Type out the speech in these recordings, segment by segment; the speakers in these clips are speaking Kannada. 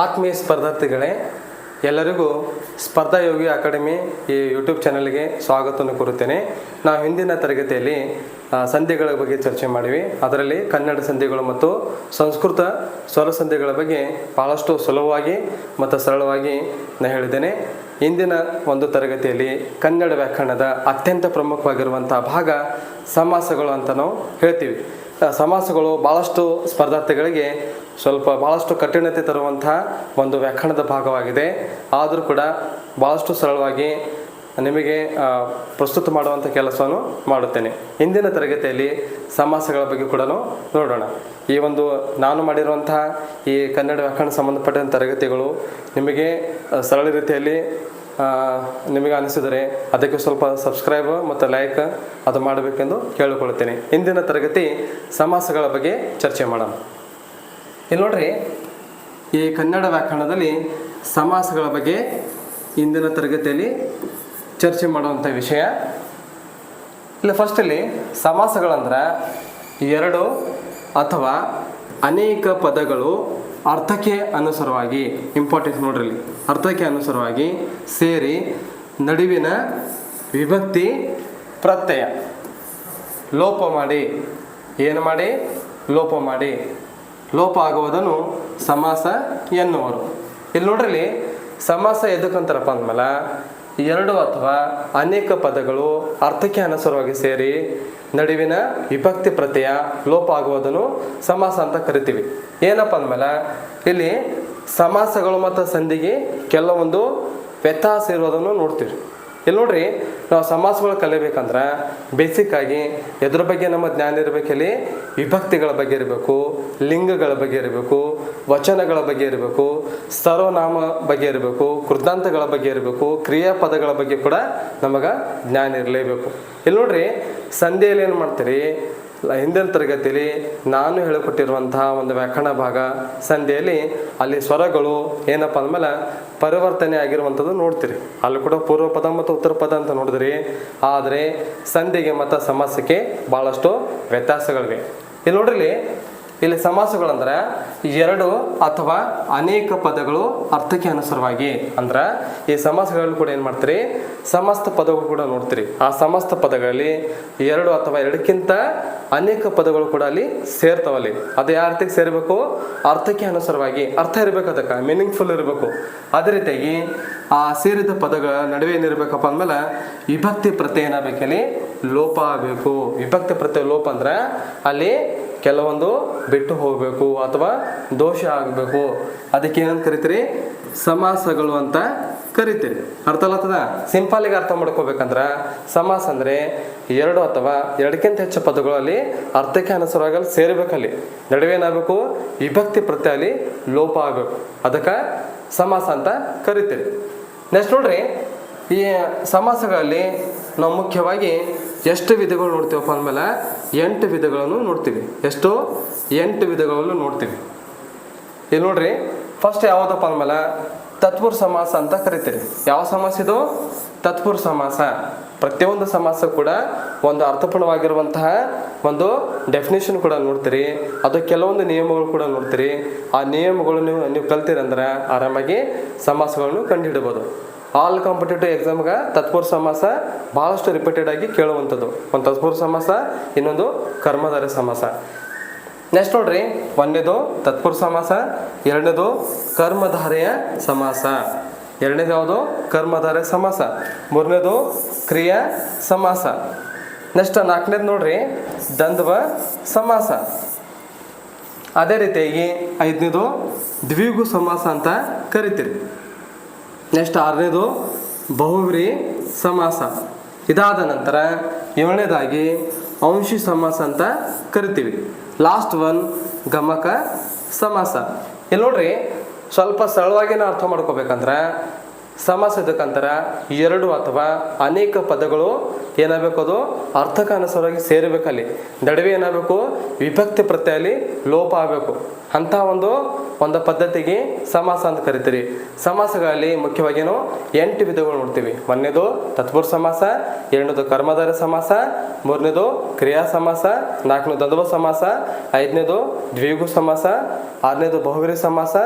ಆತ್ಮೀಯ ಸ್ಪರ್ಧಾರ್ಥಿಗಳೇ, ಎಲ್ಲರಿಗೂ ಸ್ಪರ್ಧಾ ಯೋಗಿ ಅಕಾಡೆಮಿ ಈ ಯೂಟ್ಯೂಬ್ ಚಾನಲ್ಗೆ ಸ್ವಾಗತವನ್ನು ಕೋರುತ್ತೇನೆ. ನಾವು ಹಿಂದಿನ ತರಗತಿಯಲ್ಲಿ ಸಂಧಿಗಳ ಬಗ್ಗೆ ಚರ್ಚೆ ಮಾಡಿವಿ. ಅದರಲ್ಲಿ ಕನ್ನಡ ಸಂಧಿಗಳು ಮತ್ತು ಸಂಸ್ಕೃತ ಸ್ವರ ಸಂಧಿಗಳ ಬಗ್ಗೆ ಭಾಳಷ್ಟು ಸುಲಭವಾಗಿ ಮತ್ತು ಸರಳವಾಗಿ ನಾನು ಹೇಳಿದ್ದೇನೆ. ಇಂದಿನ ಒಂದು ತರಗತಿಯಲ್ಲಿ ಕನ್ನಡ ವ್ಯಾಕರಣದ ಅತ್ಯಂತ ಪ್ರಮುಖವಾಗಿರುವಂಥ ಭಾಗ ಸಮಾಸಗಳು ಅಂತ ನಾವು ಹೇಳ್ತೀವಿ. ಸಮಾಸಗಳು ಭಾಳಷ್ಟು ಸ್ಪರ್ಧಾರ್ಥಿಗಳಿಗೆ ಸ್ವಲ್ಪ ಭಾಳಷ್ಟು ಕಠಿಣತೆ ತರುವಂತಹ ಒಂದು ವ್ಯಾಕರಣದ ಭಾಗವಾಗಿದೆ. ಆದರೂ ಕೂಡ ಭಾಳಷ್ಟು ಸರಳವಾಗಿ ನಿಮಗೆ ಪ್ರಸ್ತುತ ಮಾಡುವಂಥ ಕೆಲಸವನ್ನು ಮಾಡುತ್ತೇನೆ. ಇಂದಿನ ತರಗತಿಯಲ್ಲಿ ಸಮಾಸಗಳ ಬಗ್ಗೆ ಕೂಡ ನೋಡೋಣ. ಈ ಒಂದು ನಾನು ಮಾಡಿರುವಂತಹ ಈ ಕನ್ನಡ ವ್ಯಾಕರಣ ಸಂಬಂಧಪಟ್ಟಂಥ ತರಗತಿಗಳು ನಿಮಗೆ ಸರಳ ರೀತಿಯಲ್ಲಿ ನಿಮಗೆ ಅನಿಸಿದರೆ ಅದಕ್ಕೆ ಸ್ವಲ್ಪ ಸಬ್ಸ್ಕ್ರೈಬ್ ಮತ್ತು ಲೈಕ್ ಅದು ಮಾಡಬೇಕೆಂದು ಕೇಳಿಕೊಳ್ಳುತ್ತೇನೆ. ಇಂದಿನ ತರಗತಿ ಸಮಾಸಗಳ ಬಗ್ಗೆ ಚರ್ಚೆ ಮಾಡೋಣ. ಇಲ್ಲಿ ನೋಡ್ರಿ, ಈ ಕನ್ನಡ ವ್ಯಾಕರಣದಲ್ಲಿ ಸಮಾಸಗಳ ಬಗ್ಗೆ ಇಂದಿನ ತರಗತಿಯಲ್ಲಿ ಚರ್ಚೆ ಮಾಡುವಂಥ ವಿಷಯ. ಇಲ್ಲ ಫಸ್ಟಲ್ಲಿ ಸಮಾಸಗಳಂದ್ರೆ ಎರಡು ಅಥವಾ ಅನೇಕ ಪದಗಳು ಅರ್ಥಕ್ಕೆ ಅನುಸಾರವಾಗಿ ಇಂಪಾರ್ಟೆಂಟ್ ನೋಡ್ರಿ ಅರ್ಥಕ್ಕೆ ಅನುಸಾರವಾಗಿ ಸೇರಿ ನಡುವಿನ ವಿಭಕ್ತಿ ಪ್ರತ್ಯಯ. ಲೋಪ ಮಾಡಿ, ಏನು ಮಾಡಿ? ಲೋಪ ಮಾಡಿ. ಲೋಪ ಆಗುವುದನ್ನು ಸಮಾಸ ಎನ್ನುವರು. ಇಲ್ಲಿ ನೋಡ್ರಿ, ಸಮಾಸ ಎದಕ್ಕಂತಾರಪ್ಪ ಅಂದ್ಮೇಲೆ, ಎರಡು ಅಥವಾ ಅನೇಕ ಪದಗಳು ಅರ್ಥಕ್ಕೆ ಅನುಸಾರವಾಗಿ ಸೇರಿ ನಡುವಿನ ವಿಭಕ್ತಿ ಪ್ರತ್ಯಯ ಲೋಪ ಆಗುವುದನ್ನು ಸಮಾಸ ಅಂತ ಕರಿತೀವಿ. ಏನಪ್ಪ ಅಂದ್ಮೇಲೆ, ಇಲ್ಲಿ ಸಮಾಸಗಳು ಮತ್ತು ಸಂಧಿಗೆ ಕೆಲವೊಂದು ವ್ಯತ್ಯಾಸ ಇರುವುದನ್ನು ನೋಡ್ತೀವಿ. ಇಲ್ಲಿ ನೋಡ್ರಿ, ನಾವು ಸಮಾಸಗಳು ಕಲಿಬೇಕಂದ್ರೆ ಬೇಸಿಕ್ ಆಗಿ ಎದ್ರ ಬಗ್ಗೆ ನಮ್ಮ ಜ್ಞಾನ ಇರಬೇಕಲ್ಲಿ ವಿಭಕ್ತಿಗಳ ಬಗ್ಗೆ ಇರಬೇಕು, ಲಿಂಗಗಳ ಬಗ್ಗೆ ಇರಬೇಕು, ವಚನಗಳ ಬಗ್ಗೆ ಇರಬೇಕು, ಸರ್ವನಾಮ ಬಗ್ಗೆ ಇರಬೇಕು ಕೃತಾಂತಗಳ ಬಗ್ಗೆ ಇರಬೇಕು, ಕ್ರಿಯಾಪದಗಳ ಬಗ್ಗೆ ಕೂಡ ನಮಗೆ ಜ್ಞಾನ ಇರಲೇಬೇಕು. ಇಲ್ಲಿ ನೋಡ್ರಿ, ಸಂಧೆಯಲ್ಲಿ ಏನು ಮಾಡ್ತೀರಿ? ಹಿಂದಿನ ತರಗತಿಯಲ್ಲಿ ನಾನು ಹೇಳಿಕೊಟ್ಟಿರುವಂತಹ ಒಂದು ವ್ಯಾಕರಣ ಭಾಗ ಸಂಧಿಯಲ್ಲಿ ಅಲ್ಲಿ ಸ್ವರಗಳು ಏನಪ್ಪ ಅಂದಮೇಲೆ ಪರಿವರ್ತನೆ ಆಗಿರುವಂಥದ್ದು ನೋಡ್ತೀರಿ. ಅಲ್ಲಿ ಕೂಡ ಪೂರ್ವ ಪದ ಮತ್ತು ಉತ್ತರ ಪದ ಅಂತ ನೋಡಿದ್ರಿ. ಆದರೆ ಸಂಧಿಗೆ ಮತ್ತು ಸಮಸ್ಯೆಗೆ ಭಾಳಷ್ಟು ವ್ಯತ್ಯಾಸಗಳಿವೆ. ಇಲ್ಲಿ ನೋಡ್ರಿ ಇಲ್ಲಿ ಸಮಾಸಗಳಂದ್ರೆ ಎರಡು ಅಥವಾ ಅನೇಕ ಪದಗಳು ಅರ್ಥಕ್ಕೆ ಅನುಸಾರವಾಗಿ. ಅಂದ್ರೆ ಈ ಸಮಾಸಗಳಲ್ಲಿ ಕೂಡ ಏನು ಮಾಡ್ತೀರಿ? ಸಮಸ್ತ ಪದಗಳು ಕೂಡ ನೋಡ್ತೀರಿ. ಆ ಸಮಸ್ತ ಪದಗಳಲ್ಲಿ ಎರಡು ಅಥವಾ ಎರಡಕ್ಕಿಂತ ಅನೇಕ ಪದಗಳು ಕೂಡ ಅಲ್ಲಿ ಸೇರ್ತಾವಲ್ಲಿ ಅದು ಯಾವ ರೀತಿಗೆ ಸೇರಬೇಕು? ಅರ್ಥಕ್ಕೆ ಅನುಸಾರವಾಗಿ. ಅರ್ಥ ಇರಬೇಕು ಅದಕ್ಕೆ ಮೀನಿಂಗ್ಫುಲ್ ಇರಬೇಕು. ಅದೇ ರೀತಿಯಾಗಿ ಆ ಸೇರಿದ ಪದಗಳ ನಡುವೆ ಏನಿರ್ಬೇಕಪ್ಪ ಅಂದಮೇಲೆ ವಿಭಕ್ತಿ ಪ್ರತ್ಯಯ ಏನಾಗಬೇಕಲ್ಲಿ ಲೋಪ ಆಗಬೇಕು. ವಿಭಕ್ತಿ ಪ್ರತ್ಯಯ ಲೋಪ ಅಂದ್ರೆ ಅಲ್ಲಿ ಕೆಲವೊಂದು ಬಿಟ್ಟು ಹೋಗಬೇಕು ಅಥವಾ ದೋಷ ಆಗಬೇಕು. ಅದಕ್ಕೆ ಏನಂತ ಕರಿತೀರಿ? ಸಮಾಸಗಳು ಅಂತ ಕರಿತೀರಿ. ಅರ್ಥ ಅಲ್ಲತ್ತದ ಸಿಂಪಲ್ಗೆ ಅರ್ಥ ಮಾಡ್ಕೋಬೇಕಂದ್ರ ಸಮಾಸ ಅಂದರೆ ಎರಡು ಅಥವಾ ಎರಡಕ್ಕಿಂತ ಹೆಚ್ಚು ಪದಗಳಲ್ಲಿ ಅರ್ಥಕ್ಕೆ ಅನುಸಾರವಾಗಿ ಸೇರ್ಬೇಕಲ್ಲಿ. ನಡುವೆ ಏನಾಗಬೇಕು ವಿಭಕ್ತಿ ಪ್ರತ್ಯ ಅಲ್ಲಿ ಲೋಪ ಆಗಬೇಕು. ಅದಕ್ಕೆ ಸಮಾಸ ಅಂತ ಕರಿತೀರಿ. ನೆಕ್ಸ್ಟ್ ನೋಡ್ರಿ, ಈ ಸಮಾಸಗಳಲ್ಲಿ ನಾವು ಮುಖ್ಯವಾಗಿ ಎಷ್ಟು ವಿಧಗಳು ನೋಡ್ತೀವಪ್ಪ ಅಂದಮೇಲೆ ಎಂಟು ವಿಧಗಳನ್ನು ನೋಡ್ತೀವಿ. ಎಷ್ಟು? ಎಂಟು ವಿಧಗಳನ್ನು ನೋಡ್ತೀವಿ. ಇಲ್ಲಿ ನೋಡ್ರಿ ಫಸ್ಟ್ ಯಾವುದಪ್ಪ ಅಂದಮೇಲೆ ತತ್ಪುರ ಸಮಾಸ ಅಂತ ಕರಿತೀರಿ. ಯಾವ ಸಮಾಸ ಇದು? ತತ್ಪುರ ಸಮಾಸ. ಪ್ರತಿಯೊಂದು ಸಮಾಸ ಕೂಡ ಒಂದು ಅರ್ಥಪೂರ್ಣವಾಗಿರುವಂತಹ ಒಂದು ಡೆಫಿನೇಷನ್ ಕೂಡ ನೋಡ್ತೀರಿ. ಅದು ಕೆಲವೊಂದು ನಿಯಮಗಳು ಕೂಡ ನೋಡ್ತೀರಿ. ಆ ನಿಯಮಗಳು ನೀವು ನೀವು ಕಲ್ತೀರಂದ್ರೆ ಆರಾಮಾಗಿ ಸಮಾಸಗಳನ್ನು ಕಂಡುಹಿಡಬಹುದು ಆಲ್ ಕಾಂಪಿಟೇಟಿವ್ ಎಕ್ಸಾಮ್ಗೆ ತತ್ಪುರ ಸಮಾಸ ಭಾಳಷ್ಟು ರಿಪೀಟೆಡ್ ಆಗಿ ಕೇಳುವಂಥದ್ದು. ಒಂದು ತತ್ಪುರ ಸಮಾಸ, ಇನ್ನೊಂದು ಕರ್ಮಧಾರೆ ಸಮಾಸ. ನೆಕ್ಸ್ಟ್ ನೋಡ್ರಿ ಒಂದನೇದು ತತ್ಪುರ ಸಮಾಸ, ಎರಡನೇದು ಕರ್ಮಧಾರೆಯ ಸಮಾಸ. ಎರಡನೇದು ಯಾವುದು? ಕರ್ಮಧಾರೆ ಸಮಾಸ. ಮೂರನೇದು ಕ್ರಿಯಾ ಸಮಾಸ. ನೆಕ್ಸ್ಟ್ ನಾಲ್ಕನೇದು ನೋಡ್ರಿ ದಂದ್ವ ಸಮಾಸ. ಅದೇ ರೀತಿಯಾಗಿ ಐದನೇದು ದ್ವಿಗು ಸಮಾಸ ಅಂತ ಕರಿತೀರಿ. ನೆಕ್ಸ್ಟ್ ಆರನೇದು ಬಹುವ್ರಿ ಸಮಾಸ. ಇದಾದ ನಂತರ ಏಳನೇದಾಗಿ ಅಂಶಿ ಸಮಾಸ ಅಂತ ಕರಿತೀವಿ. ಲಾಸ್ಟ್ ಒನ್ ಗಮಕ ಸಮಾಸ. ಇಲ್ಲಿ ನೋಡ್ರಿ, ಸ್ವಲ್ಪ ಸರಳವಾಗಿ ನಾವು ಅರ್ಥ ಮಾಡ್ಕೋಬೇಕಂದ್ರೆ, ಸಮಾಸ ಇದಕ್ಕಂತರ ಎರಡು ಅಥವಾ ಅನೇಕ ಪದಗಳು ಏನಾಗಬೇಕು ಅದು? ಅರ್ಥಕ್ಕೆ ಅನುಸಾರವಾಗಿ ಸೇರಬೇಕಲ್ಲಿ ನಡುವೆ ಏನಾಗಬೇಕು? ವಿಭಕ್ತಿ ಪ್ರತ್ಯಯಲ್ಲಿ ಲೋಪ ಆಗಬೇಕು. ಅಂಥ ಒಂದು ಒಂದು ಪದ್ಧತಿಗೆ ಸಮಾಸ ಅಂತ ಕರಿತೀರಿ. ಸಮಾಸಗಳಲ್ಲಿ ಮುಖ್ಯವಾಗಿ ಏನು ಎಂಟು ವಿಧಗಳು ನೋಡ್ತೀವಿ. ಒಂದನೇದು ತತ್ಪುರುಷ ಸಮಾಸ, ಎರಡನೇದು ಕರ್ಮಧಾರ ಸಮಾಸ, ಮೂರನೇದು ಕ್ರಿಯಾ ಸಮಾಸ, ನಾಲ್ಕನೇದು ದ್ವಂದ್ವ ಸಮಾಸ, ಐದನೇದು ದ್ವಿಗು ಸಮಾಸ, ಆರನೇದು ಬಹುವಿರಿ ಸಮಾಸ,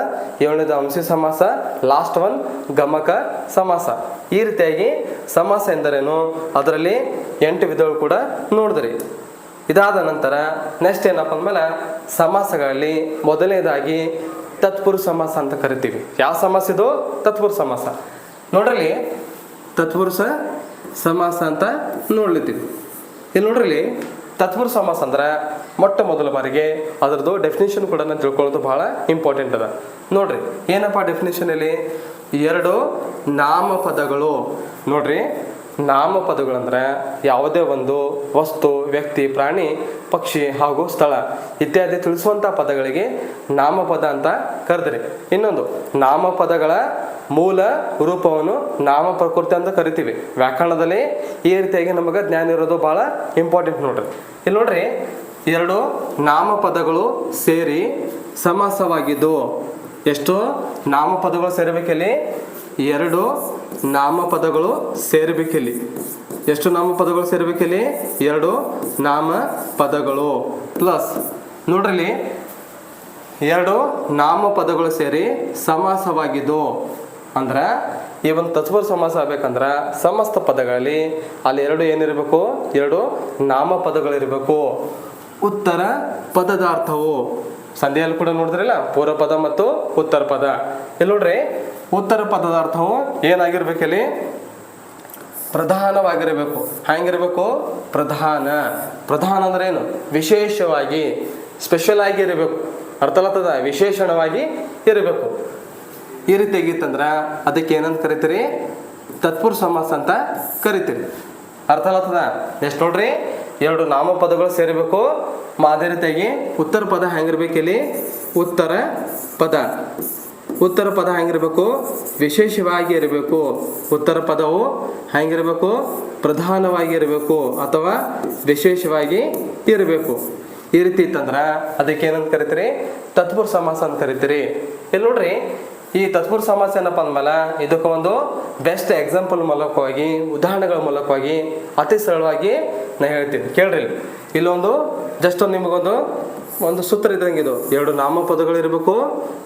ಏಳನೇದು ಅಂಶಿ ಸಮಾಸ ಲಾಸ್ಟ್ ಒನ್ ಗಮಕ ಸಮಾಸ. ಈ ರೀತಿಯಾಗಿ ಸಮಾಸ ಎಂದರೇನು? ಅದರಲ್ಲಿ ಎಂಟು ವಿಧಗಳು ಕೂಡ ನೋಡಿದ್ರಿ. ಇದಾದ ನಂತರ ನೆಕ್ಸ್ಟ್ ಏನಪ್ಪ ಅಂದಮೇಲೆ ಸಮಾಸಗಳಲ್ಲಿ ಮೊದಲನೇದಾಗಿ ತತ್ಪುರುಷ ಸಮಾಸ ಅಂತ ಕರಿತೀವಿ. ಯಾವ ಸಮಾಸ ಇದು? ತತ್ಪುರುಷ ಸಮಾಸ ನೋಡ್ರಲ್ಲಿ ತತ್ಪುರುಷ ಸಮಾಸ ಅಂತ ನೋಡ್ಲಿದ್ದೀವಿ. ಇಲ್ಲಿ ನೋಡ್ರಲ್ಲಿ ತತ್ಪುರುಷ ಸಮಾಸ ಅಂದ್ರೆ ಮೊಟ್ಟ ಮೊದಲ ಬಾರಿಗೆ ಅದರದ್ದು ಡೆಫಿನೇಷನ್ ಕೂಡ ತಿಳ್ಕೊಳ್ಳೋದು ಬಹಳ ಇಂಪಾರ್ಟೆಂಟ್ ಅದ. ನೋಡ್ರಿ, ಏನಪ್ಪ ಡೆಫಿನೇಷನ್ ಅಲ್ಲಿ? ಎರಡು ನಾಮಪದಗಳು. ನೋಡ್ರಿ ನಾಮಪದಗಳಂದ್ರೆ ಯಾವುದೇ ಒಂದು ವಸ್ತು, ವ್ಯಕ್ತಿ, ಪ್ರಾಣಿ, ಪಕ್ಷಿ ಹಾಗೂ ಸ್ಥಳ ಇತ್ಯಾದಿ ತಿಳಿಸುವಂಥ ಪದಗಳಿಗೆ ನಾಮಪದ ಅಂತ ಕರೆದ್ರಿ. ಇನ್ನೊಂದು, ನಾಮಪದಗಳ ಮೂಲ ರೂಪವನ್ನು ನಾಮ ಪ್ರಕೃತಿ ಅಂತ ಕರಿತೀವಿ. ವ್ಯಾಕರಣದಲ್ಲಿ ಈ ರೀತಿಯಾಗಿ ನಮಗೆ ಜ್ಞಾನ ಇರೋದು ಬಹಳ ಇಂಪಾರ್ಟೆಂಟ್ ನೋಡ್ರಿ. ಇಲ್ಲಿ ನೋಡ್ರಿ, ಎರಡು ನಾಮಪದಗಳು ಸೇರಿ ಸಮಾಸವಾಗಿದ್ದು. ಎಷ್ಟು? ನಾಮಪದಗಳು ಸೇರಬೇಕಿಲ್ಲಿ? ಎರಡು ನಾಮಪದಗಳು ಸೇರ್ಬೇಕಿಲ್ಲಿ. ಎಷ್ಟು ನಾಮಪದಗಳು ಸೇರಬೇಕಿಲ್ಲಿ? ಎರಡು ನಾಮಪದಗಳು ಪ್ಲಸ್ ನೋಡ್ರಿ ಎರಡು ನಾಮಪದಗಳು ಸೇರಿ ಸಮಾಸವಾಗಿದ್ದು, ಅಂದ್ರೆ ಈ ಒಂದು ತತ್ವ ಸಮಾಸ ಆಗ್ಬೇಕಂದ್ರೆ ಸಮಸ್ತ ಪದಗಳಲ್ಲಿ ಅಲ್ಲಿ ಎರಡು ಏನಿರಬೇಕು? ಎರಡು ನಾಮಪದಗಳಿರಬೇಕು. ಉತ್ತರ ಪದದ ಅರ್ಥವು ಸಂಧಿಯಲ್ಲಿ ಕೂಡ ನೋಡಿದ್ರಲ್ಲ ಪೂರ್ವ ಪದ ಮತ್ತು ಉತ್ತರ ಪದ ಇಲ್ಲಿ ನೋಡ್ರಿ ಉತ್ತರ ಪದದ ಅರ್ಥವು ಏನಾಗಿರ್ಬೇಕಲ್ಲಿ? ಪ್ರಧಾನವಾಗಿರಬೇಕು. ಹ್ಯಾಂಗಿರ್ಬೇಕು ಪ್ರಧಾನ. ಪ್ರಧಾನ ಅಂದ್ರೆ ಏನು ವಿಶೇಷವಾಗಿ ಸ್ಪೆಷಲ್ ಆಗಿ ಇರಬೇಕು. ಅರ್ಥ ಆಗ್ತದ ವಿಶೇಷಣವಾಗಿ ಇರಬೇಕು. ಈ ರೀತಿಯಾಗಿ ಇತ್ತಂದ್ರ ಅದಕ್ಕೆ ಏನಂತ ಕರಿತೀರಿ? ತತ್ಪುರ ಸಮಾಸ ಅಂತ ಕರಿತೀರಿ. ಅರ್ಥ ಆಗ್ತದ ಎಷ್ಟು ನೋಡ್ರಿ. ಎರಡು ನಾಮಪದಗಳು ಸೇರಬೇಕು. ಅದೇ ರೀತಿಯಾಗಿ ಉತ್ತರ ಪದ ಹ್ಯಾಂಗಿರ್ಬೇಕು ಇಲ್ಲಿ ಉತ್ತರ ಪದ. ಉತ್ತರ ಪದ ಹೆಂಗಿರಬೇಕು? ವಿಶೇಷವಾಗಿ ಇರಬೇಕು. ಉತ್ತರ ಪದವು ಹೆಂಗಿರಬೇಕು? ಪ್ರಧಾನವಾಗಿ ಇರಬೇಕು ಅಥವಾ ವಿಶೇಷವಾಗಿ ಇರಬೇಕು. ಈ ರೀತಿ ಇತ್ತಂದ್ರೆ ಅದಕ್ಕೆ ಏನಂತ ಕರಿತೀರಿ? ತತ್ಪುರ ಸಮಾಸ ಅಂತ ಕರಿತೀರಿ. ಇಲ್ಲಿ ನೋಡ್ರಿ, ಈ ತತ್ಪುರ ಸಮಾಸ ಏನಪ್ಪ ಅಂದ್ಮೇಲೆ ಇದಕ್ಕೆ ಒಂದು ಬೆಸ್ಟ್ ಎಕ್ಸಾಂಪಲ್ ಮೂಲಕವಾಗಿ, ಉದಾಹರಣೆಗಳ ಮೂಲಕವಾಗಿ ಅತಿ ಸರಳವಾಗಿ ನಾ ಹೇಳ್ತೀನಿ. ಕೇಳ್ರಿ ಇಲ್ಲಿ. ಇಲ್ಲೊಂದು ಜಸ್ಟ್ ಒಂದು ನಿಮಗೊಂದು ಒಂದು ಸೂತ್ರ ಇದ್ದಂಗೆ ಇದು. ಎರಡು ನಾಮಪದಗಳಿರಬೇಕು,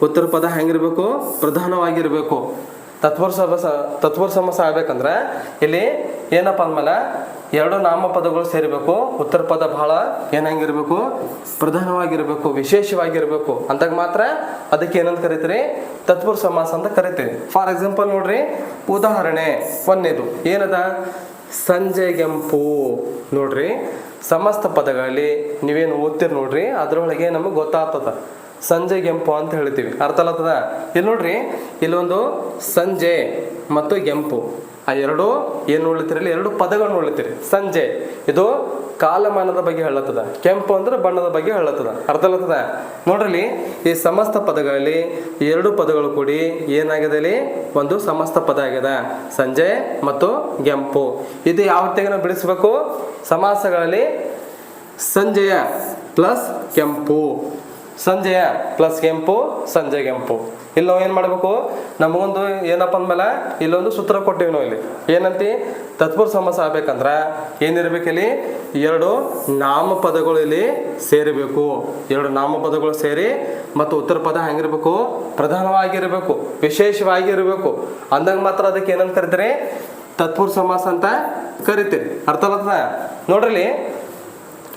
ಉತ್ತರ ಪದ ಹೆಂಗಿರ್ಬೇಕು, ಪ್ರಧಾನವಾಗಿರ್ಬೇಕು. ತತ್ವರ್ ಸಮಸ ತತ್ವರ್ ಸಮಸ ಆಗ್ಬೇಕಂದ್ರೆ ಇಲ್ಲಿ ಏನಪ್ಪ ಅಂದ್ಮೇಲೆ ಎರಡು ನಾಮಪದಗಳು ಸೇರಿಬೇಕು, ಉತ್ತರ ಪದ ಬಹಳ ಏನಂಗಿರ್ಬೇಕು ಪ್ರಧಾನವಾಗಿರ್ಬೇಕು, ವಿಶೇಷವಾಗಿರ್ಬೇಕು ಅಂದಾಗ ಮಾತ್ರ ಅದಕ್ಕೆ ಏನಂತ ಕರಿತೀರಿ? ತತ್ಪುರ ಸಮಾಸ ಅಂತ ಕರಿತೀರಿ. ಫಾರ್ ಎಕ್ಸಾಂಪಲ್ ನೋಡ್ರಿ, ಉದಾಹರಣೆ ಒಂದೇದು. ಏನದ? ಸಂಜೆಗೆಂಪು ನೋಡ್ರಿ ಸಮಸ್ತ ಪದಗಳಲ್ಲಿ ನೀವೇನು ಓದ್ತೀರಿ ನೋಡ್ರಿ, ಅದರೊಳಗೆ ನಮಗೆ ಗೊತ್ತಾಗ್ತದ. ಸಂಜೆಗೆಂಪು ಅಂತ ಹೇಳ್ತೀವಿ. ಅರ್ಥ ಅಲ್ಲತ್ತದ ಇಲ್ಲಿ ನೋಡ್ರಿ, ಇಲ್ಲೊಂದು ಸಂಜೆ ಮತ್ತು ಗೆಂಪು ಆ ಎರಡು ಏನು ಉಳಿತಿರಲಿ ಎರಡು ಪದಗಳನ್ನು ಉಳಿತೀರಿ. ಸಂಜೆ. ಇದು ಕಾಲಮಾನದ ಬಗ್ಗೆ ಹೇಳತ್ತದ. ಕೆಂಪು ಅಂದ್ರೆ ಬಣ್ಣದ ಬಗ್ಗೆ ಹೇಳತ್ತದ. ಅರ್ಥ ಆಗ್ತದ? ನೋಡ್ರಿ ಈ ಸಮಸ್ತ ಪದಗಳಲ್ಲಿ ಎರಡು ಪದಗಳು ಕೂಡಿ ಏನಾಗಿದೆ ಒಂದು ಸಮಸ್ತ ಪದ ಆಗಿದೆ. ಸಂಜೆ ಮತ್ತು ಕೆಂಪು. ಇದು ಯಾವ ರೀತಿಯಾಗಿ ನಾವು ಬಿಡಿಸ್ಬೇಕು? ಸಮಾಸಗಳಲ್ಲಿ ಸಂಜೆಯ ಪ್ಲಸ್ ಕೆಂಪು. ಸಂಜೆಯ ಪ್ಲಸ್ ಕೆಂಪು, ಸಂಜೆ ಕೆಂಪು. ಇಲ್ಲಿ ನಾವು ಏನು ಮಾಡಬೇಕು? ನಮಗೊಂದು ಏನಪ್ಪ ಅಂದ್ಮೇಲೆ ಇಲ್ಲೊಂದು ಸೂತ್ರ ಕೊಟ್ಟಿವಿ ನಾವು ಇಲ್ಲಿ. ಏನಂತಿ? ತತ್ಪುರ ಸಮಾಸ ಆಗ್ಬೇಕಂದ್ರೆ ಏನಿರ್ಬೇಕು ಇಲ್ಲಿ? ಎರಡು ನಾಮಪದಗಳು ಇಲ್ಲಿ ಸೇರಬೇಕು. ಎರಡು ನಾಮಪದಗಳು ಸೇರಿ ಮತ್ತು ಉತ್ತರ ಪದ ಹೆಂಗಿರ್ಬೇಕು? ಪ್ರಧಾನವಾಗಿರಬೇಕು, ವಿಶೇಷವಾಗಿರಬೇಕು. ಅಂದಂಗ ಮಾತ್ರ ಅದಕ್ಕೆ ಏನಂತ ಕರಿತೀರಿ? ತತ್ಪುರ ಸಮಾಸ ಅಂತ ಕರಿತೀರಿ. ಅರ್ಥ ನೋಡ್ರಿ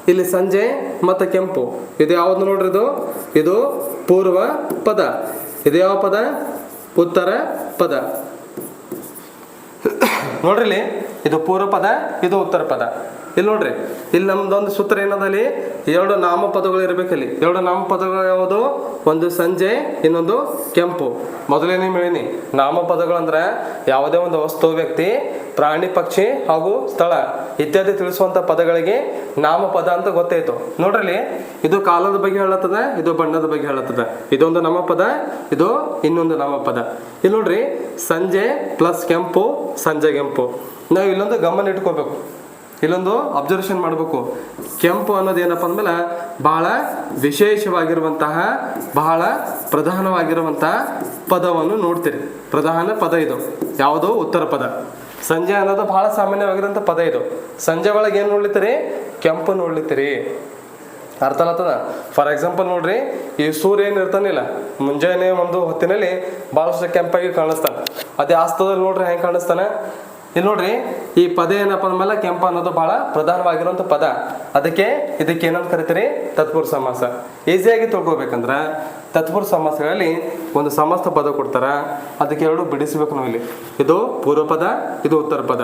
ಇಲ್ಲಿ ಸಂಜೆ ಮತ್ತು ಕೆಂಪು. ಇದು ಯಾವ್ದು ನೋಡ್ರಿ ಇದು? ಇದು ಪೂರ್ವ ಪದ. ಇದು ಯಾವ ಪದ ಉತ್ತರ ಪದ. ನೋಡ್ರಿ ಇದು ಪೂರ್ವ ಪದ ಇದು ಉತ್ತರ ಪದ. ಇಲ್ಲಿ ನೋಡ್ರಿ, ಇಲ್ಲಿ ನಮ್ದೊಂದು ಸೂತ್ರ ಏನದಲ್ಲಿ ಎರಡು ನಾಮಪದಗಳು ಇರ್ಬೇಕಲ್ಲಿ ಎರಡು ನಾಮಪದಗಳು ಯಾವುದು? ಒಂದು ಸಂಜೆ, ಇನ್ನೊಂದು ಕೆಂಪು. ಮೊದಲೇನೇ ನಾಮಪದಗಳು ಅಂದ್ರೆ ಯಾವುದೇ ಒಂದು ವಸ್ತು, ವ್ಯಕ್ತಿ, ಪ್ರಾಣಿ, ಪಕ್ಷಿ ಹಾಗೂ ಸ್ಥಳ ಇತ್ಯಾದಿ ತಿಳಿಸುವಂತ ಪದಗಳಿಗೆ ನಾಮಪದ ಅಂತ ಗೊತ್ತಾಯ್ತು. ನೋಡ್ರಲ್ಲಿ ಇದು ಕಾಲದ ಬಗ್ಗೆ ಹೇಳತ್ತದ, ಇದು ಬಣ್ಣದ ಬಗ್ಗೆ ಹೇಳತ್ತದ. ಇದೊಂದು ನಾಮಪದ, ಇದು ಇನ್ನೊಂದು ನಾಮಪದ. ಇಲ್ಲಿ ನೋಡ್ರಿ, ಸಂಜೆ ಪ್ಲಸ್ ಕೆಂಪು, ಸಂಜೆ ಕೆಂಪು. ನಾವು ಇಲ್ಲೊಂದು ಗಮನ ಇಟ್ಕೋಬೇಕು. ಇಲ್ಲೊಂದು ಅಬ್ಸರ್ವೇಷನ್ ಮಾಡಬೇಕು. ಕೆಂಪು ಅನ್ನೋದು ಏನಪ್ಪ ಅಂದಮೇಲೆ ಬಹಳ ವಿಶೇಷವಾಗಿರುವಂತಹ, ಬಹಳ ಪ್ರಧಾನವಾಗಿರುವಂತಹ ಪದವನ್ನು ನೋಡ್ತೀರಿ. ಪ್ರಧಾನ ಪದ ಇದು. ಯಾವುದೋ ಉತ್ತರ ಪದ. ಸಂಜೆ ಅನ್ನೋದು ಬಹಳ ಸಾಮಾನ್ಯವಾಗಿರುವಂಥ ಪದ ಇದು. ಸಂಜೆ ಒಳಗೆ ಏನು ನೋಡ್ಲಿತ್ತೀರಿ? ಕೆಂಪು ನೋಡ್ಲಿತ್ತೀರಿ. ಅರ್ಥ ಆಗ್ತದ ಫಾರ್ ಎಕ್ಸಾಂಪಲ್ ನೋಡ್ರಿ, ಈ ಸೂರ್ಯ ಏನು ಇರ್ತಾನಿಲ್ಲ ಮುಂಜಾನೆ ಒಂದು ಹೊತ್ತಿನಲ್ಲಿ ಭಾಳಷ್ಟು ಕೆಂಪಾಗಿ ಕಾಣಿಸ್ತಾನೆ. ಅದೇ ಆಸ್ತದಲ್ಲಿ ನೋಡ್ರಿ ಹೆಂಗೆ ಕಾಣಿಸ್ತಾನೆ? ಇಲ್ಲಿ ನೋಡ್ರಿ, ಈ ಪದ ಏನಪ್ಪ ಅಂದ್ಮೇಲೆ ಕೆಂಪ ಅನ್ನೋದು ಬಹಳ ಪ್ರಧಾನವಾಗಿರುವಂತ ಪದ. ಅದಕ್ಕೆ ಇದಕ್ಕೆ ಏನಂತ ಕರಿತೀರಿ? ತತ್ಪುರುಷ ಸಮಾಸ. ಈಸಿಯಾಗಿ ತಗೋಬೇಕಂದ್ರ ತತ್ಪುರುಷ ಸಮಾಸಗಳಲ್ಲಿ ಒಂದು ಸಮಸ್ತ ಪದ ಕೊಡ್ತಾರ. ಅದಕ್ಕೆ ಎರಡು ಬಿಡಿಸ್ಬೇಕು ನಾವು ಇಲ್ಲಿ. ಇದು ಪೂರ್ವ ಪದ ಇದು ಉತ್ತರ ಪದ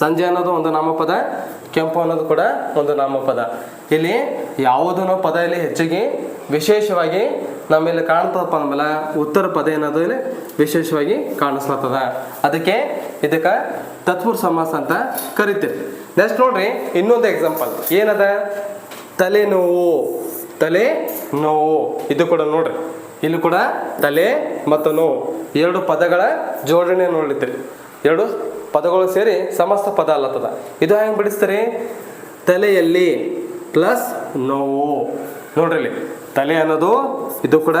ಸಂಜೆ ಅನ್ನೋದು ಒಂದು ನಾಮಪದ, ಕೆಂಪು ಅನ್ನೋದು ಕೂಡ ಒಂದು ನಾಮಪದ. ಇಲ್ಲಿ ಯಾವುದನ್ನು ಪದ ಇಲ್ಲಿ ಹೆಚ್ಚಿಗೆ ವಿಶೇಷವಾಗಿ ನಮ್ಮಲ್ಲಿ ಕಾಣ್ತದಪ್ಪ ಅಂದ್ಮೇಲೆ ಉತ್ತರ ಪದ ಏನದು ಇಲ್ಲಿ ವಿಶೇಷವಾಗಿ ಕಾಣಿಸ್ಲತ್ತದ. ಅದಕ್ಕೆ ಇದಕ್ಕೆ ತತ್ಪುರುಷ ಸಮಾಸ ಅಂತ ಕರಿತೀರಿ. ನೆಕ್ಸ್ಟ್ ನೋಡ್ರಿ, ಇನ್ನೊಂದು ಎಕ್ಸಾಂಪಲ್ ಏನದ? ತಲೆನೋವು. ತಲೆ ನೋವು ಇದು ಕೂಡ ನೋಡ್ರಿ. ಇಲ್ಲಿ ಕೂಡ ತಲೆ ಮತ್ತು ನೋವು. ಎರಡು ಪದಗಳ ಜೋಡಣೆ ನೋಡ್ಲಿತ್ತೀರಿ ಎರಡು ಪದಗಳು ಸೇರಿ ಸಮಸ್ತ ಪದ ಅಲ್ಲತ್ತದ. ಇದು ಹೆಂಗೆ ಬಿಡಿಸ್ತೀರಿ? ತಲೆಯಲ್ಲಿ ಪ್ಲಸ್ ನೋವು. ನೋಡ್ರಿ ತಲೆ ಅನ್ನೋದು ಇದು ಕೂಡ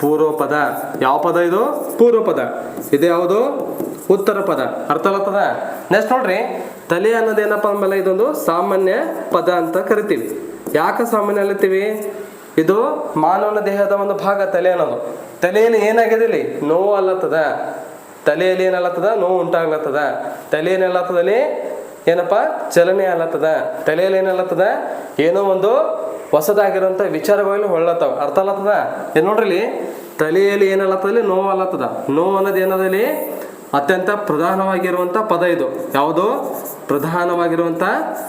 ಪೂರ್ವ ಪದ ಯಾವ ಪದ ಇದು? ಪೂರ್ವ ಪದ ಇದು ಯಾವುದು? ಉತ್ತರ ಪದ. ಅರ್ಥ ಆಗ್ತದ ನೆಕ್ಸ್ಟ್ ನೋಡ್ರಿ. ತಲೆ ಅನ್ನೋದು ಏನಪ್ಪ ಅಂದ್ಮೇಲೆ ಇದೊಂದು ಸಾಮಾನ್ಯ ಪದ ಅಂತ ಕರಿತೀವಿ. ಯಾಕೆ ಸಾಮಾನ್ಯ ಅಲ್ಲತ್ತೀವಿ ಇದು ಮಾನವನ ದೇಹದ ಒಂದು ಭಾಗ, ತಲೆ ಅನ್ನೋದು. ತಲೆಯಲ್ಲಿ ಏನಾಗಿದೆ ಇಲ್ಲಿ ನೋವು ಅಲ್ಲತ್ತದ ತಲೆಯಲ್ಲಿ ಏನಲ್ಲತ್ತದ ನೋವು ಉಂಟಾಗ್ಲತ್ತದ. ತಲೆ ಏನಲ್ಲತ್ತದಲ್ಲಿ ಏನಪ್ಪ? ಚಲನೆ ಅಲ್ಲತ್ತದ ತಲೆಯಲ್ಲಿ ಏನಲ್ಲತ್ತದ ಏನೋ ಒಂದು ಹೊಸದಾಗಿರುವಂಥ ವಿಚಾರಗಳು ಹೊಳ್ಳತ್ತವ ಅರ್ಥ ಅಲ್ಲತ್ತದ ಏನ್ ನೋಡ್ರಿ ತಲೆಯಲ್ಲಿ ಏನಲ್ಲತ್ತದಲ್ಲಿ ನೋವು ಅಲ್ಲತ್ತದ ನೋವು ಅನ್ನೋದು ಏನದಲ್ಲಿ ಅತ್ಯಂತ ಪ್ರಧಾನವಾಗಿರುವಂಥ ಪದ ಇದು. ಯಾವುದು? ಪ್ರಧಾನವಾಗಿರುವಂಥ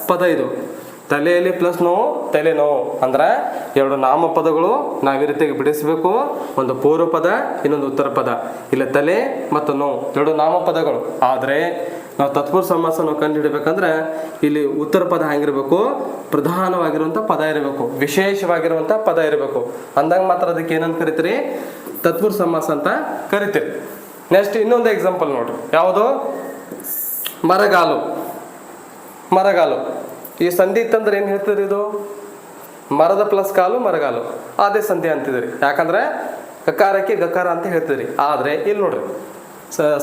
ಪದ ಇದು. ತಲೆಯಲ್ಲಿ ಪ್ಲಸ್ ನೋವು ತಲೆ ನೋವು ಅಂದ್ರೆ ಎರಡು ನಾಮಪದಗಳು ನಾವು ರೀತಿಯಾಗಿ ಬಿಡಿಸಬೇಕು. ಒಂದು ಪೂರ್ವ ಪದ, ಇನ್ನೊಂದು ಉತ್ತರ ಪದ. ಇಲ್ಲ ತಲೆ ಮತ್ತು ನೋವು ಎರಡು ನಾಮಪದಗಳು ಆದರೆ ನಾವು ತತ್ಪುರುಷ ಸಮಾಸ ನಾವು ಕಂಡುಹಿಡಬೇಕಂದ್ರೆ ಇಲ್ಲಿ ಉತ್ತರ ಪದ ಹೆಂಗಿರ್ಬೇಕು? ಪ್ರಧಾನವಾಗಿರುವಂಥ ಪದ ಇರಬೇಕು. ವಿಶೇಷವಾಗಿರುವಂಥ ಪದ ಇರಬೇಕು. ಅಂದಾಗ ಮಾತ್ರ ಅದಕ್ಕೆ ಏನಂತ ಕರಿತೀರಿ? ತತ್ಪುರುಷ ಸಮಾಸ ಅಂತ ಕರಿತೀರಿ. ನೆಕ್ಸ್ಟ್ ಇನ್ನೊಂದು ಎಕ್ಸಾಂಪಲ್ ನೋಡ್ರಿ. ಯಾವುದು? ಮರಗಾಲು. ಮರಗಾಲು. ಈ ಸಂಧಿ ಇತ್ತಂದ್ರೆ ಏನು ಹೇಳ್ತೀರಿ ಇದು? ಮರದ ಪ್ಲಸ್ ಕಾಲು, ಮರಗಾಲು. ಅದೇ ಸಂಧಿ ಅಂತಿದ್ರಿ. ಯಾಕಂದ್ರೆ ಕಕಾರಕ್ಕೆ ಗಕಾರ ಅಂತ ಹೇಳ್ತೀರಿ ಆದರೆ ಇಲ್ಲಿ ನೋಡ್ರಿ.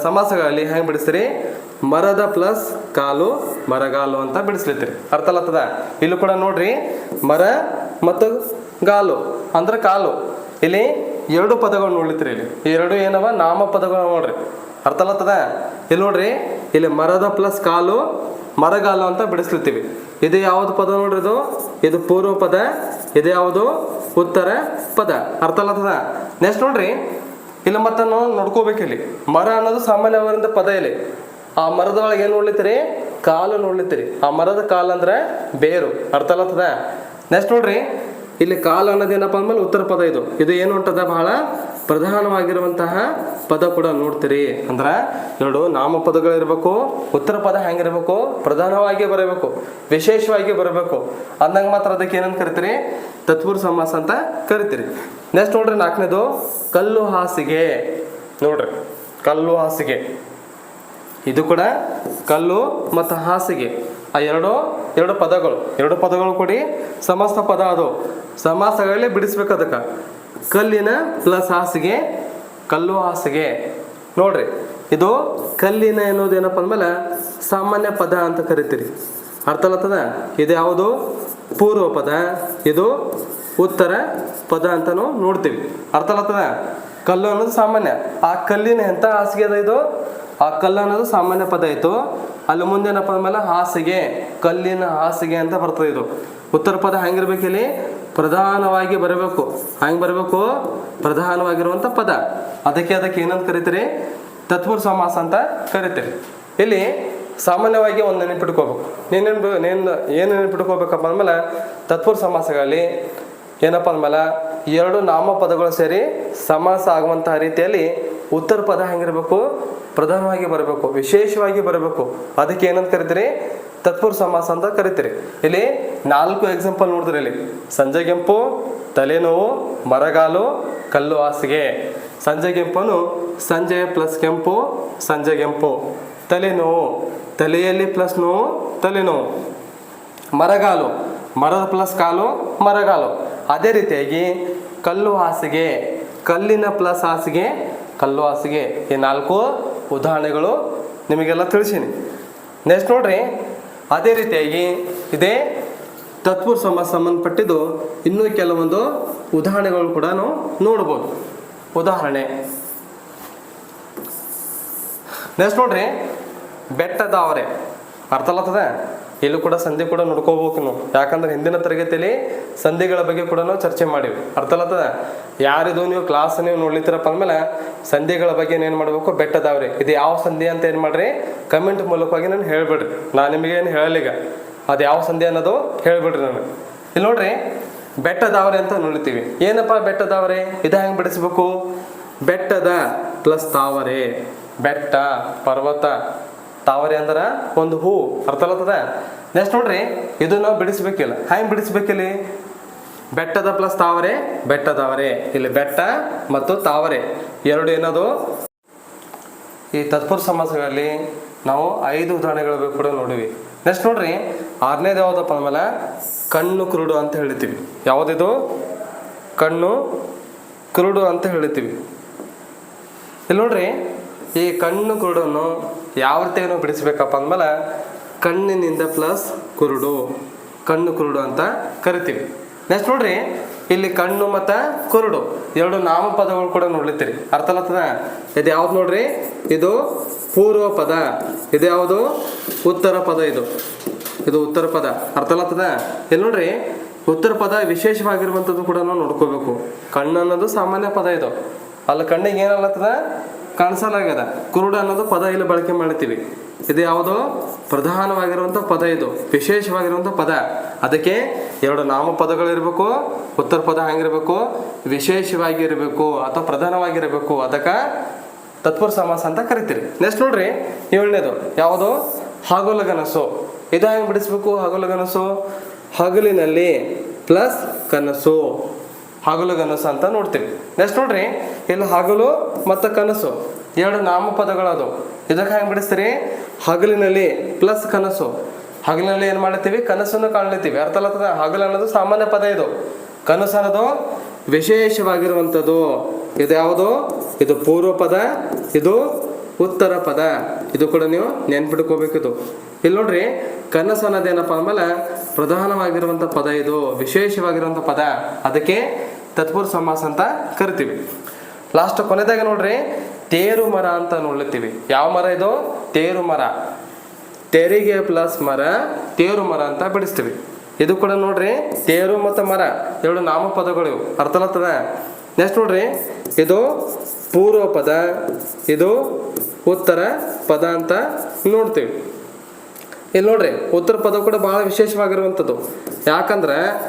ಸಮಾಸಗಳಲ್ಲಿ ಹೆಂಗೆ ಬಿಡಿಸ್ತೀರಿ? ಮರದ ಪ್ಲಸ್ ಕಾಲು, ಮರಗಾಲು ಅಂತ ಬಿಡಿಸ್ಲಿತ್ತೀರಿ. ಅರ್ಥಲತ್ತದ ಇಲ್ಲೂ ಕೂಡ ನೋಡ್ರಿ. ಮರ ಮತ್ತು ಗಾಲು. ಅಂದ್ರೆ ಕಾಲು. ಇಲ್ಲಿ ಎರಡು ಪದಗಳು ನೋಡ್ಲಿತ್ತೀರಿ ಇಲ್ಲಿ. ಎರಡು ಏನವ? ನಾಮ ಪದಗಳು ನೋಡ್ರಿ. ಅರ್ಥಲತ್ತದ ಇಲ್ಲಿ ನೋಡ್ರಿ, ಇಲ್ಲಿ ಮರದ ಪ್ಲಸ್ ಕಾಲು, ಮರಗಾಲು ಅಂತ ಬಿಡಿಸ್ಲಿತ್ತೀವಿ. ಇದು ಯಾವ್ದು ಪದ ನೋಡ್ರಿ ಇದು? ಇದು ಪೂರ್ವ ಪದ, ಇದು ಯಾವುದು? ಉತ್ತರ ಪದ. ಅರ್ಥಲತ್ತದ ನೆಕ್ಸ್ಟ್ ನೋಡ್ರಿ, ಇಲ್ಲಿ ಮತ್ತೆ ನಾವು ನೋಡ್ಕೋಬೇಕು ಇಲ್ಲಿ. ಮರ ಅನ್ನೋದು ಸಾಮಾನ್ಯವಾದ ಪದ ಇಲ್ಲಿ. ಆ ಮರದ ಒಳಗೆ ಏನು ನೋಡ್ಲಿತ್ತೀರಿ? ಕಾಲು ನೋಡ್ಲಿತ್ತೀರಿ. ಆ ಮರದ ಕಾಲು ಅಂದ್ರೆ ಬೇರು. ಅರ್ಥಲತ್ತದ ನೆಕ್ಸ್ಟ್ ನೋಡ್ರಿ ಇಲ್ಲಿ ಕಾಲ ಅನ್ನೋದು ಏನಪ್ಪ ಅಂದ್ಮೇಲೆ ಉತ್ತರ ಪದ ಇದು. ಇದು ಏನು ಉಂಟದ ಬಹಳ ಪ್ರಧಾನವಾಗಿರುವಂತಹ ಪದ ಕೂಡ ನೋಡ್ತೀರಿ. ಅಂದ್ರೆ ಎರಡು ನಾಮಪದಗಳಿರ್ಬೇಕು, ಉತ್ತರ ಪದ ಹೆಂಗಿರ್ಬೇಕು, ಪ್ರಧಾನವಾಗಿ ಬರಬೇಕು, ವಿಶೇಷವಾಗಿ ಬರಬೇಕು. ಅಂದಂಗ ಮಾತ್ರ ಅದಕ್ಕೆ ಏನಂತ ಕರಿತೀರಿ? ತತ್ಪುರ ಸಮಾಸ ಅಂತ ಕರಿತೀರಿ. ನೆಕ್ಸ್ಟ್ ನೋಡ್ರಿ ನಾಲ್ಕನೇದು, ಕಲ್ಲು ಹಾಸಿಗೆ. ನೋಡ್ರಿ, ಕಲ್ಲು ಹಾಸಿಗೆ. ಇದು ಕೂಡ ಕಲ್ಲು ಮತ್ತು ಹಾಸಿಗೆ. ಆ ಎರಡು ಎರಡು ಪದಗಳು. ಎರಡು ಪದಗಳು ಕೊಡಿ. ಸಮಸ್ತ ಪದ ಅದು. ಸಮಾಸಗಳಲ್ಲಿ ಬಿಡಿಸ್ಬೇಕು ಅದಕ್ಕೆ. ಕಲ್ಲಿನ ಪ್ಲಸ್ ಹಾಸಿಗೆ, ಕಲ್ಲು ಹಾಸಿಗೆ. ನೋಡ್ರಿ, ಇದು ಕಲ್ಲಿನ ಅನ್ನೋದು ಏನಪ್ಪ ಅಂದಮೇಲೆ ಸಾಮಾನ್ಯ ಪದ ಅಂತ ಕರಿತೀರಿ. ಅರ್ಥ ಆಗ್ತದ ಇದು ಯಾವುದು? ಪೂರ್ವ ಪದ. ಇದು ಉತ್ತರ ಪದ ಅಂತನೂ ನೋಡ್ತೀವಿ. ಅರ್ಥ ಆಗ್ತದ ಕಲ್ಲು ಅನ್ನೋದು ಸಾಮಾನ್ಯ. ಆ ಕಲ್ಲಿನ ಎಂಥ ಹಾಸಿಗೆ ಅದ ಇದು? ಆ ಕಲ್ಲು ಅನ್ನೋದು ಸಾಮಾನ್ಯ ಪದ ಆಯಿತು. ಅಲ್ಲಿ ಮುಂದೆ ಏನಪ್ಪ ಅಂದಮೇಲೆ ಹಾಸಿಗೆ, ಕಲ್ಲಿನ ಹಾಸಿಗೆ ಅಂತ ಬರ್ತದೆ ಇದು. ಉತ್ತರ ಪದ ಹೆಂಗಿರ್ಬೇಕು ಇಲ್ಲಿ? ಪ್ರಧಾನವಾಗಿ ಬರಬೇಕು. ಹೆಂಗೆ ಬರಬೇಕು? ಪ್ರಧಾನವಾಗಿರುವಂಥ ಪದ. ಅದಕ್ಕೆ ಅದಕ್ಕೆ ಏನಂತ ಕರಿತೀರಿ? ತತ್ಪುರ ಸಮಾಸ ಅಂತ ಕರಿತೀರಿ. ಇಲ್ಲಿ ಸಾಮಾನ್ಯವಾಗಿ ಒಂದು ನೆನಪಿಟ್ಕೋಬೇಕು. ನೀನೇನು ನೀನು ಏನು ನೆನಪಿಟ್ಕೋಬೇಕಪ್ಪ ಅಂದಮೇಲೆ ತತ್ಪುರ ಸಮಾಸಗಳಲ್ಲಿ ಏನಪ್ಪ ಅಂದಮೇಲೆ ಎರಡು ನಾಮಪದಗಳು ಸೇರಿ ಸಮಾಸ ಆಗುವಂತಹ ರೀತಿಯಲ್ಲಿ ಉತ್ತರ ಪದ ಹೆಂಗಿರ್ಬೇಕು? ಪ್ರಧಾನವಾಗಿ ಬರಬೇಕು. ವಿಶೇಷವಾಗಿ ಬರಬೇಕು. ಅದಕ್ಕೆ ಏನಂತ ಕರಿತೀರಿ? ತತ್ಪುರ ಸಮಾಸ ಅಂತ ಕರಿತೀರಿ. ಇಲ್ಲಿ ನಾಲ್ಕು ಎಕ್ಸಾಂಪಲ್ ನೋಡಿದ್ರೆ ಇಲ್ಲಿ. ಸಂಜೆಗೆಂಪು ತಲೆನೋವು, ಮರಗಾಲು, ಕಲ್ಲು ಹಾಸಿಗೆ. ಸಂಜೆಗೆಂಪನು ಸಂಜೆ ಪ್ಲಸ್ ಕೆಂಪು ಸಂಜೆಗೆಂಪು ತಲೆನೋವು, ತಲೆಯಲ್ಲಿ ಪ್ಲಸ್ ನೋವು, ತಲೆನೋವು. ಮರಗಾಲು, ಮರದ ಪ್ಲಸ್ ಕಾಲು, ಮರಗಾಲು. ಅದೇ ರೀತಿಯಾಗಿ ಕಲ್ಲು ಹಾಸಿಗೆ, ಕಲ್ಲಿನ ಪ್ಲಸ್ ಹಾಸಿಗೆ, ಕಲ್ಲು ಹಾಸಿಗೆ. ಈ ನಾಲ್ಕು ಉದಾಹರಣೆಗಳು ನಿಮಗೆಲ್ಲ ತಿಳಿಸೀನಿ. ನೆಕ್ಸ್ಟ್ ನೋಡ್ರಿ. ಅದೇ ರೀತಿಯಾಗಿ ಇದೇ ತತ್ಪುರುಷ ಸಂಬಂಧಪಟ್ಟಿದ್ದು ಇನ್ನೂ ಕೆಲವೊಂದು ಉದಾಹರಣೆಗಳು ಕೂಡ ನಾವು ನೋಡ್ಬೋದು. ಉದಾಹರಣೆ. ನೆಕ್ಸ್ಟ್ ನೋಡ್ರಿ. ಬೆಟ್ಟದ ಅವರೆ. ಅರ್ಥ ಇಲ್ಲೂ ಕೂಡ ಸಂಧಿ ಕೂಡ ನೋಡ್ಕೋಬೇಕು ನಾವು. ಯಾಕಂದ್ರೆ ಹಿಂದಿನ ತರಗತಿಯಲ್ಲಿ ಸಂಧಿಗಳ ಬಗ್ಗೆ ಕೂಡ ನಾವು ಚರ್ಚೆ ಮಾಡಿವಿ. ಅರ್ಥ ಯಾರಿದು ನೀವು ಕ್ಲಾಸ್ ನೀವು ನೋಡ್ಲಿತ್ತಿರಪ್ಪ ಅಂದಮೇಲೆ ಸಂಧಿಗಳ ಬಗ್ಗೆ ಏನು ಮಾಡಬೇಕು? ಬೆಟ್ಟದವ್ರಿ ಇದು ಯಾವ ಸಂಧಿ ಅಂತ ಏನು ಮಾಡ್ರಿ? ಕಮೆಂಟ್ ಮೂಲಕವಾಗಿ ನಾನು ಹೇಳ್ಬಿಡ್ರಿ. ನಾನು ನಿಮಗೆ ಏನು ಹೇಳಲಿಗ ಅದು ಯಾವ ಸಂಧಿ ಅನ್ನೋದು ಹೇಳ್ಬಿಡ್ರಿ ನಾನು ಇಲ್ಲಿ ನೋಡ್ರಿ ಬೆಟ್ಟದಾವರೆ ಅಂತ ನೋಡ್ತೀವಿ ಏನಪ್ಪ ಬೆಟ್ಟದಾವರೆ ಇದು ಹೆಂಗೆ ಬಿಡಿಸ್ಬೇಕು? ಬೆಟ್ಟದ ಪ್ಲಸ್ ತಾವರೆ. ಬೆಟ್ಟ, ಪರ್ವತ. ತಾವರೆ ಅಂದ್ರ ಒಂದು ಹೂ. ಅರ್ಥಲತ್ತದ ನೆಕ್ಸ್ಟ್ ನೋಡ್ರಿ, ಇದು ನಾವು ಬಿಡಿಸ್ಬೇಕಿಲ್ಲ ಹೆಂಗ್ ಬಿಡಿಸ್ಬೇಕಿಲ್ಲಿ ಬೆಟ್ಟದ ಪ್ಲಸ್ ತಾವರೆ ಬೆಟ್ಟದವರೆ ಇಲ್ಲಿ ಬೆಟ್ಟ ಮತ್ತು ತಾವರೆ. ಎರಡು ಏನದು? ಈ ತತ್ಪುರ ಸಮಾಸಗಳಲ್ಲಿ ನಾವು ಐದು ಉದಾಹರಣೆಗಳ ಕೂಡ ನೋಡಿವಿ. ನೆಕ್ಸ್ಟ್ ನೋಡ್ರಿ ಆರನೇದು ಯಾವುದಪ್ಪ ಅಂದಮೇಲೆ ಕಣ್ಣು ಕುರುಡು ಅಂತ ಹೇಳ್ತೀವಿ ಯಾವುದಿದು? ಕಣ್ಣು ಕುರುಡು ಅಂತ ಹೇಳ್ತೀವಿ ಇಲ್ಲಿ ನೋಡ್ರಿ, ಈ ಕಣ್ಣು ಕುರುಡನ್ನು ಯಾವ ರೀತಿ ನಾವು ಬಿಡಿಸ್ಬೇಕಪ್ಪ ಅಂದ್ಮೇಲೆ ಕಣ್ಣಿನಿಂದ ಪ್ಲಸ್ ಕುರುಡು, ಕಣ್ಣು ಕುರುಡು ಅಂತ ಕರಿತೀವಿ. ನೆಕ್ಸ್ಟ್ ನೋಡ್ರಿ, ಇಲ್ಲಿ ಕಣ್ಣು ಮತ್ತು ಕುರುಡು, ಎರಡು ನಾಮಪದಗಳು ಕೂಡ ನೋಡ್ಲಿತ್ತೀರಿ. ಅರ್ಥ ಅಲ್ಲತ್ತದ ಇದು ಯಾವ್ದು ನೋಡ್ರಿ? ಇದು ಪೂರ್ವ ಪದ ಇದು ಯಾವುದು? ಉತ್ತರ ಪದ ಇದು. ಇದು ಉತ್ತರ ಪದ. ಅರ್ಥ ಆಗ್ತದ ಇಲ್ಲಿ ನೋಡ್ರಿ, ಉತ್ತರ ಪದ ವಿಶೇಷವಾಗಿರುವಂಥದ್ದು ಕೂಡ ನಾವು ನೋಡ್ಕೋಬೇಕು. ಕಣ್ಣು ಅನ್ನೋದು ಸಾಮಾನ್ಯ ಪದ ಇದು. ಅಲ್ಲಿ ಕಣ್ಣಿಗೆ ಏನಲ್ಲತ್ತದ ಕಾಣಿಸಲಾಗ್ಯದ. ಕುರುಡ ಅನ್ನೋದು ಪದ ಇಲ್ಲಿ ಬಳಕೆ ಮಾಡ್ತೀವಿ. ಇದು ಯಾವುದು? ಪ್ರಧಾನವಾಗಿರುವಂಥ ಪದ ಇದು. ವಿಶೇಷವಾಗಿರುವಂಥ ಪದ. ಅದಕ್ಕೆ ಎರಡು ನಾಮಪದಗಳಿರಬೇಕು, ಉತ್ತರ ಪದ ಹಂಗಿರ್ಬೇಕು, ವಿಶೇಷವಾಗಿರಬೇಕು ಅಥವಾ ಪ್ರಧಾನವಾಗಿರಬೇಕು. ಅದಕ್ಕೆ ತತ್ಪುರ ಸಮಾಸ ಅಂತ ಕರಿತೀರಿ. ನೆಕ್ಸ್ಟ್ ನೋಡ್ರಿ, ಏಳನೇದು. ಯಾವುದು? ಹಗಲುಗನಸು ಇದು ಹೆಂಗೆ ಬಿಡಿಸ್ಬೇಕು? ಹಗಲುಗನಸು ಹಗಲಿನಲ್ಲಿ ಪ್ಲಸ್ ಕನಸು. ಹಗಲು ಕನಸು ಅಂತ ನೋಡ್ತೀವಿ. ನೆಕ್ಸ್ಟ್ ನೋಡ್ರಿ. ಇಲ್ಲಿ ಹಗಲು ಮತ್ತು ಕನಸು. ಎರಡು ನಾಮಪದಗಳದು. ಇದಕ್ಕೆ ಹೆಂಗೆ ಬಿಡಿಸ್ತೀರಿ? ಹಗಲಿನಲ್ಲಿ ಪ್ಲಸ್ ಕನಸು. ಹಗಲಿನಲ್ಲಿ ಏನು ಮಾಡ್ತೀವಿ? ಕನಸನ್ನು ಕಾಣಲಿತ್ತೀವಿ. ಅರ್ಥ ಅಲ್ಲ ಹಗಲು ಅನ್ನೋದು ಸಾಮಾನ್ಯ ಪದ ಇದು. ಕನಸು ಅನ್ನೋದು ವಿಶೇಷವಾಗಿರುವಂಥದ್ದು. ಇದು ಯಾವುದು? ಇದು ಪೂರ್ವ ಪದ ಇದು ಉತ್ತರ ಪದ. ಇದು ಕೂಡ ನೀವು ನೆನ್ಪಿಟ್ಕೋಬೇಕಿದು. ಇಲ್ಲಿ ನೋಡ್ರಿ, ಕನಸು ಅನ್ನೋದೇನಪ್ಪ ಅಂದ್ಮೇಲೆ ಪ್ರಧಾನವಾಗಿರುವಂಥ ಪದ ಇದು, ವಿಶೇಷವಾಗಿರುವಂಥ ಪದ. ಅದಕ್ಕೆ ತತ್ಪುರ ಸಮಾಸ ಅಂತ ಕರಿತೀವಿ. ಲಾಸ್ಟ್ ಕೊನೆದಾಗ ನೋಡ್ರಿ, ತೇರು ಮರ ಅಂತ ನೋಡ್ಲಿತ್ತೀವಿ. ಯಾವ ಮರ ಇದು? ತೇರು ಮರ. ತೆರಿಗೆ ಪ್ಲಸ್ ಮರ, ತೇರು ಮರ ಅಂತ ಬಿಡಿಸ್ತೀವಿ. ಇದು ಕೂಡ ನೋಡ್ರಿ, ತೇರು ಮತ್ತು ಮರ. ಎರಡು ನಾಮಪದಗಳು ಅರ್ಥಲತ್ತದ ಅರ್ಥ ನೆಕ್ಸ್ಟ್ ನೋಡ್ರಿ, ಇದು ಪೂರ್ವ ಪದ ಇದು ಉತ್ತರ ಪದ ಅಂತ ನೋಡ್ತೀವಿ. ಇಲ್ಲಿ ನೋಡ್ರಿ, ಉತ್ತರ ಪದ ಕೂಡ ಬಹಳ ವಿಶೇಷವಾಗಿರುವಂಥದ್ದು. ಯಾಕಂದ್ರೆ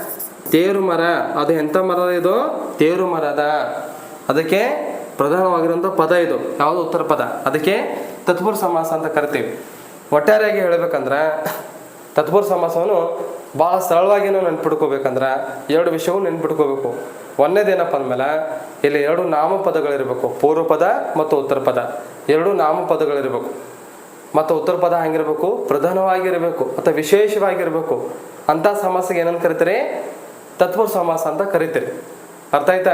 ತೇರು ಮರ, ಅದು ಎಂಥ ಮರ ಇದು? ತೇರು ಮರದ. ಅದಕ್ಕೆ ಪ್ರಧಾನವಾಗಿರುವಂಥ ಪದ ಇದು. ಯಾವುದು ಉತ್ತರ ಪದ? ಅದಕ್ಕೆ ತತ್ಪುರ ಸಮಾಸ ಅಂತ ಕರಿತೀವಿ. ಒಟ್ಟಾರೆಯಾಗಿ ಹೇಳಬೇಕಂದ್ರೆ, ತತ್ಪುರ ಸಮಾಸವನ್ನು ಭಾಳ ಸರಳವಾಗಿ ನಾವು ನೆನ್ಪಿಟ್ಕೋಬೇಕಂದ್ರೆ ಎರಡು ವಿಷಯವೂ ನೆನ್ಪಿಟ್ಕೋಬೇಕು. ಒಂದೇದೇನಪ್ಪ ಅಂದಮೇಲೆ ಇಲ್ಲಿ ಎರಡು ನಾಮಪದಗಳಿರಬೇಕು ಪೂರ್ವ ಪದ ಮತ್ತು ಉತ್ತರ ಪದ ಎರಡು ನಾಮಪದಗಳಿರಬೇಕು. ಮತ್ತು ಉತ್ತರ ಪದ ಹೆಂಗಿರ್ಬೇಕು? ಪ್ರಧಾನವಾಗಿರಬೇಕು ಅಥವಾ ವಿಶೇಷವಾಗಿರಬೇಕು. ಅಂಥ ಸಮಾಸಕ್ಕೆ ಏನಂತ ಕರಿತೀರಿ? ತತ್ವ ಸಮಾಸ ಅಂತ ಕರಿತೀರಿ. ಅರ್ಥ ಆಯ್ತಾ?